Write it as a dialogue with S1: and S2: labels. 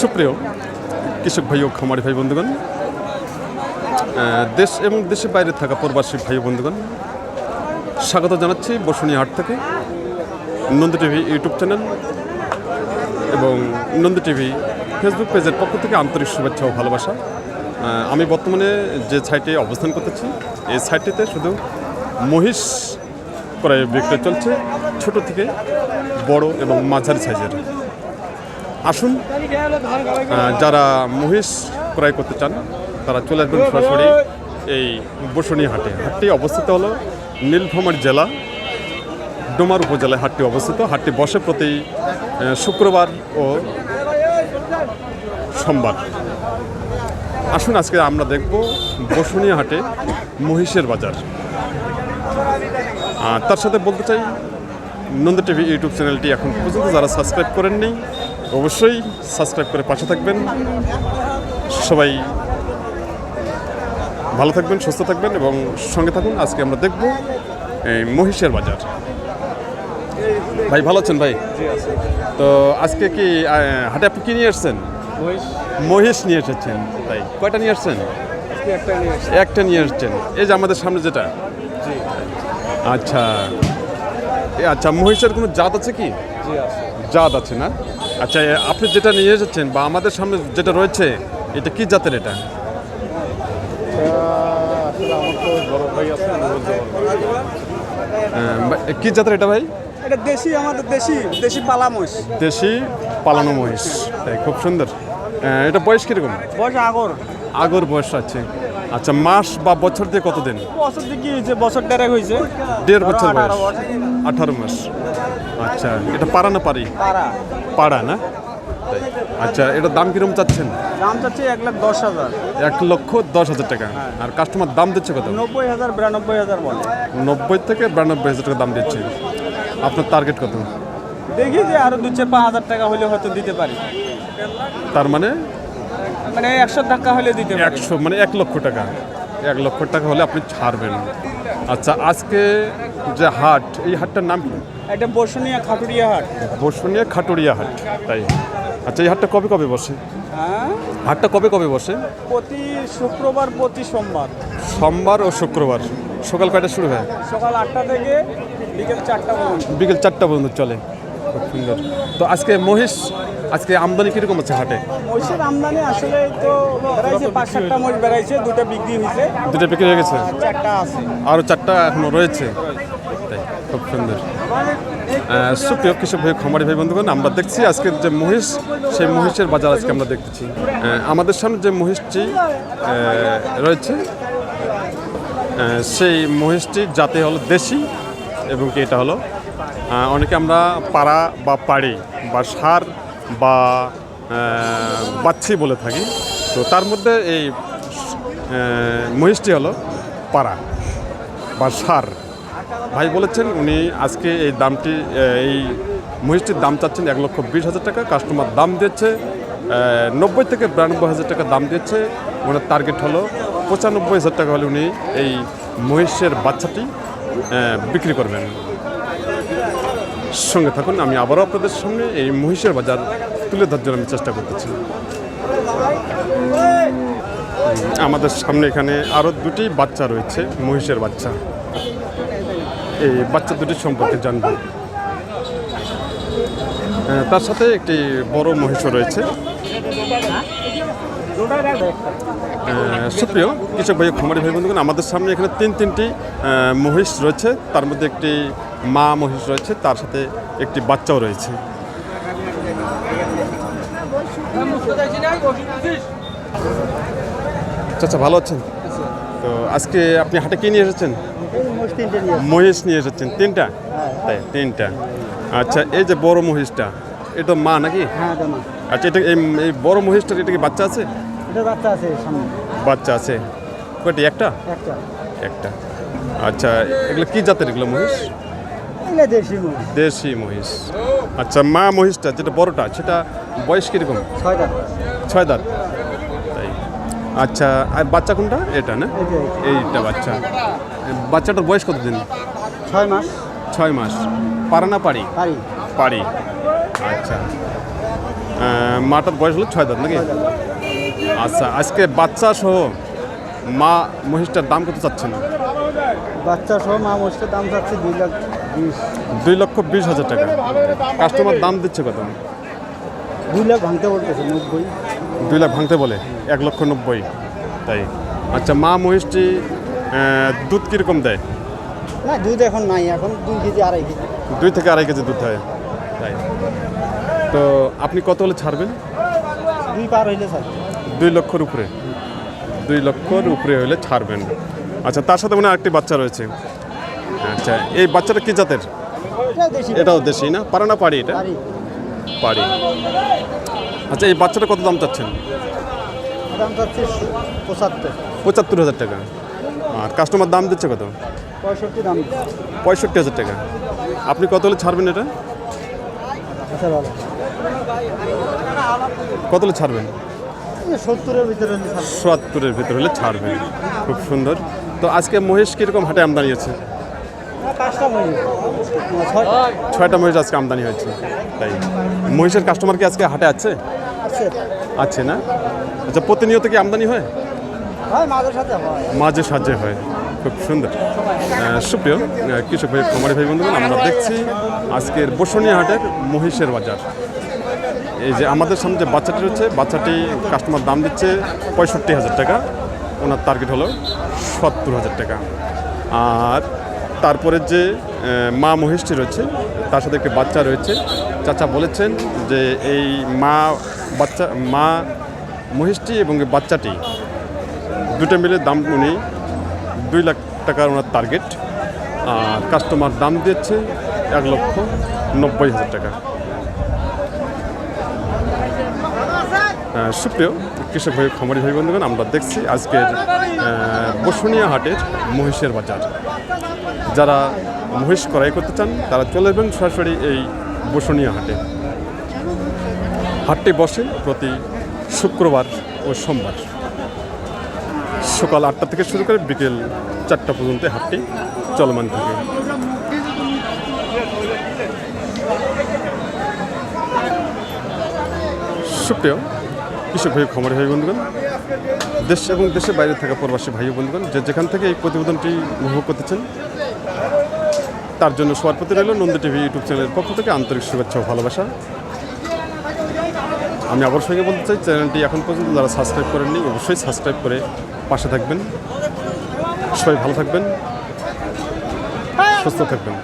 S1: সুপ্রিয় কৃষক ভাই ও খামারি ভাই বন্ধুগণ দেশ এবং দেশের বাইরে থাকা প্রবাসী ভাই বন্ধুগণ, স্বাগত জানাচ্ছি বসুনিয়া হাট থেকে নন্দী টিভি ইউটিউব চ্যানেল এবং নন্দী টিভি ফেসবুক পেজের পক্ষ থেকে আন্তরিক শুভেচ্ছা ও ভালোবাসা। আমি বর্তমানে যে সাইটে অবস্থান করতেছি, এই সাইটটিতে শুধু মহিষ ক্রয় বিক্রয় চলছে, ছোট থেকে বড় এবং মাঝারি সাইজের। আসুন। যারা মহিষ ক্রয় করতে চান, তারা চলে আসবেন সরাসরি এই বসুনি হাটে। হাটটি অবস্থিত হলো নীলফামারী জেলা, ডোমার উপজেলায় হাটটি অবস্থিত। হাটটি বসে প্রতি শুক্রবার ও সোমবার। আসুন, আজকে আমরা দেখব বসুনিয়া হাটে মহিষের বাজার। তার সাথে বলতে চাই, নন্দ টিভি ইউটিউব চ্যানেলটি এখন পর্যন্ত যারা সাবস্ক্রাইব করেননি অবশ্যই সাবস্ক্রাইব করে পাশে থাকবেন। সবাই ভালো থাকবেন সুস্থ থাকবেন এবং সঙ্গে থাকুন। আজকে আমরা দেখব এই মহিষের বাজার। ভাই ভালো আছেন ভাই? তো আজকে কি হাটে আপনি কি নিয়ে এসছেন মহিষ। নিয়ে এসেছেন তাই। কয়টা নিয়ে আসছেন? একটা নিয়ে এসছেন এই যে আমাদের সামনে যেটা। আচ্ছা। আচ্ছা মহিষের কোনো জাত আছে কি? জাত আছে না? আচ্ছা আপনি যেটা নিয়ে এসেছেন বা আমাদের সামনে যেটা রয়েছে এটা কি জাতের এটা? কি জাতের এটা ভাই?
S2: এটা দেশি আমাদের দেশি দেশি পালা মহিষ।
S1: দেশি পালানো মহিষ। তাই খুব সুন্দর। এটা বয়স কীরকম?
S2: বয়স আগর।
S1: আগর বয়স আছে। আচ্ছা মাস বা বছর দিয়ে কতদিন?
S2: বছর দিকে হয়েছে? বছর দেড়েক হয়েছে।
S1: দেড় বছর বয়স। আঠারো মাস। আচ্ছা এটা পারা না পারি
S2: পাড়া।
S1: পাড়া না? আচ্ছা এটার দাম কীরকম চাচ্ছেন?
S2: দাম চাচ্ছে এক লাখ দশ হাজার।
S1: এক লক্ষ দশ হাজার টাকা। আর কাস্টমার দাম দিচ্ছে কত?
S2: নব্বই হাজার বিরানব্বই হাজার বলে।
S1: নব্বই থেকে বিরানব্বই হাজার টাকা দাম দিচ্ছে। আপনার টার্গেট কত?
S2: দেখি যে আরও দু চার পাঁচ হাজার টাকা হলে হয়তো দিতে পারি।
S1: তার মানে
S2: মানে একশো টাকা হলে দিতে
S1: একশো মানে এক লক্ষ টাকা। এক লক্ষ টাকা হলে আপনি ছাড়বেন। আচ্ছা আজকে যে হাট এই হাটটার নাম কি?
S2: এটা বসুনিয়া খাটুরিয়া হাট।
S1: বসুনিয়া খাটুরিয়া হাট তাই। আচ্ছা এই হাটটা কবে কবে বসে?
S2: হ্যাঁ?
S1: হাটটা কবে কবে বসে?
S2: প্রতি শুক্রবার প্রতি সোমবার।
S1: সোমবার ও শুক্রবার। সকাল কয়টা শুরু হয়?
S2: সকাল আটটা থেকে বিকেল চারটা পর্যন্ত।
S1: বিকেল চারটা পর্যন্ত চলে। খুব সুন্দর। তো আজকে মহিষ আজকে আমদানি কীরকম আছে হাটে?
S2: মহিষের আমদানি আসলে তো বেড়াইছে পাঁচ সাতটা মহিষ বেড়াইছে দুটো বিক্রি হয়েছে।
S1: দুটো বিক্রি হয়ে গেছে?
S2: চারটা আছে।
S1: আরও চারটা এখনও রয়েছে? তাই খুব সুন্দর। সুপ্রিয় কৃষক ভাই খামারি ভাই বন্ধুগণ আমরা দেখছি আজকে যে মহিষ সেই মহিষের বাজার আজকে আমরা দেখতেছি। আমাদের সামনে যে মহিষটি রয়েছে সেই মহিষটির জাতে হলো দেশি এবং কি এটা হলো অনেকে আমরা পাড়া বা পাড়ি বা সার বা বাচ্ছি বলে থাকি। তো তার মধ্যে এই মহিষটি হলো পাড়া বা সার। ভাই বলেছেন উনি আজকে এই দামটি এই মহিষটির দাম চাচ্ছেন এক লক্ষ বিশ হাজার টাকা। কাস্টমার দাম দিচ্ছে নব্বই থেকে বিরানব্বই হাজার টাকা দাম দিচ্ছে ওনার টার্গেট হলো পঁচানব্বই হাজার টাকা হলে উনি এই মহিষের বাচ্চাটি বিক্রি করবেন। সঙ্গে থাকুন, আমি আবারও আপনাদের সামনে এই মহিষের বাজার তুলে ধরার জন্য আমি চেষ্টা করতেছি। আমাদের সামনে এখানে আরও দুটি বাচ্চা রয়েছে, মহিষের বাচ্চা। এই বাচ্চা দুটি সম্পর্কে জানব। তার সাথে একটি বড় মহিষও রয়েছে। সুপ্রিয়, কৃষক ভাই খামারি ভাই বন্ধুগণ, আমাদের সামনে এখানে তিন তিনটি মহিষ রয়েছে। তার মধ্যে একটি মা মহিষ রয়েছে তার সাথে একটি বাচ্চাও রয়েছে। আচ্ছা ভালো আছেন? তো আজকে আপনি হাটে কি নিয়ে এসেছেন? মহিষ নিয়ে এসেছেন তিনটা? তাই তিনটা। আচ্ছা এই যে বড় মহিষটা এটা মা নাকি?
S2: হ্যাঁ
S1: আচ্ছা এটা এই বড় মহিষটার এটা কি বাচ্চা আছে?
S2: বাচ্চা আছে সামনে।
S1: বাচ্চা আছে। কয়টি একটা?
S2: একটা।
S1: একটা। আচ্ছা এগুলো কি জাতের এগুলো মহিষ?
S2: এগুলো দেশি মহিষ?
S1: দেশি মহিষ। আচ্ছা মা মহিষটা যেটা বড়টা সেটা বয়স কীরকম?
S2: ছয়টা
S1: ছয় দাঁত। তাই। আচ্ছা আর বাচ্চা কোনটা? এটা না? এইটা বাচ্চা। বাচ্চাটার বয়স কতদিন?
S2: ছয় মাস।
S1: ছয় মাস। পারা না পারি
S2: পারি
S1: পারি আচ্ছা। মাটার বয়স হলো ছয় দাঁত নাকি? আচ্ছা আজকে বাচ্চা সহ মা মহিষটার দাম কত চাচ্ছেন?
S2: বাচ্চা সহ মা মহিষটার দাম যাচ্ছে দুই লাখ
S1: দুই লক্ষ বিশ হাজার টাকা। কাস্টমার দাম দিচ্ছে কত?
S2: দুই লাখ ভাঙতে বলতেছে নব্বই।
S1: দুই লাখ ভাঙতে বলে এক লক্ষ নব্বই। তাই। আচ্ছা মা মহিষটি দুধ কীরকম দেয়?
S2: না দুধ এখন নাই এখন দুই কেজি আড়াই কেজি।
S1: দুই থেকে আড়াই কেজি দুধ হয়। তাই। তো আপনি কত হলে ছাড়বেন?
S2: দুই পার হইলে স্যার
S1: দুই লক্ষর উপরে। দুই লক্ষর উপরে হলে ছাড়বেন। আচ্ছা তার সাথে মনে হয় আরেকটি বাচ্চা রয়েছে। আচ্ছা এই বাচ্চাটা কি জাতের? এটাও দেশি না? পারে না পারি এটা? পারি আচ্ছা এই বাচ্চাটা কত দাম চাচ্ছেন?
S2: দাম পঁচাত্তর।
S1: পঁচাত্তর হাজার টাকা। আর কাস্টমার দাম দিচ্ছে কত?
S2: পঁয়ষট্টি দাম।
S1: পঁয়ষট্টি হাজার টাকা। আপনি কত হলে ছাড়বেন এটা?
S2: আচ্ছা
S1: কত হলে ছাড়বেন?
S2: সত্তরের ভিতরে হলে স্যার
S1: ভিতর হলে ছাড়বেন। খুব সুন্দর। তো আজকে মহেশ কীরকম হাটে আমদানি আছে
S2: ছয়টা।
S1: মহিষ আজকে আমদানি হয়েছে। তাই। মহিষের কাস্টমার কি আজকে হাটে আছে?
S2: আছে।
S1: না? আচ্ছা প্রতিনিয়ত কি আমদানি হয়? মাঝে সাহায্যে হয়। খুব সুন্দর। সুপ্রিয় কৃষক ভাই কুমারী ভাই বন্ধুগণ আমরা দেখছি আজকের বসুনিয়া হাটের মহিষের বাজার। এই যে আমাদের সামনে যে বাচ্চাটি রয়েছে বাচ্চাটি কাস্টমার দাম দিচ্ছে পঁয়ষট্টি হাজার টাকা। ওনার টার্গেট হলো সত্তর হাজার টাকা। আর তারপরে যে মা মহিষটি রয়েছে, তার সাথে একটি বাচ্চা রয়েছে। চাচা বলেছেন যে, এই মা বাচ্চা, মা মহিষটি এবং বাচ্চাটি দুটো মিলে দাম উনি দুই লাখ টাকার ওনার টার্গেট আর কাস্টমার দাম দিচ্ছে এক লক্ষ নব্বই হাজার টাকা। সুপ্রিয় কৃষক ভাই, খামারি ভাই, বন্ধুগণ, আমরা দেখছি আজকের বসুনিয়া হাটের মহিষের বাজার। যারা মহিষ ক্রয় করতে চান, তারা চলে যাবেন সরাসরি এই বসুনিয়া হাটে। হাটটি বসে প্রতি শুক্রবার ও সোমবার। সকাল আটটা থেকে শুরু করে বিকেল চারটা পর্যন্ত হাটটি চলমান থাকে। সুপ্রিয় কৃষক ভাই, খবর ভাই বন্ধুগণ। দেশ এবং দেশের বাইরে থাকা প্রবাসী ভাই বন্ধুগণ, যে যেখান থেকে এই প্রতিবেদনটি উপভোগ করতেছেন, তার জন্য সবার প্রতি রইল নন্দী টিভি ইউটিউব চ্যানেলের পক্ষ থেকে আন্তরিক শুভেচ্ছা ও ভালোবাসা। আমি আবার সঙ্গে বলতে চাই, চ্যানেলটি এখন পর্যন্ত যারা সাবস্ক্রাইব করেননি, অবশ্যই সাবস্ক্রাইব করে পাশে থাকবেন। সবাই ভালো থাকবেন, সুস্থ থাকবেন।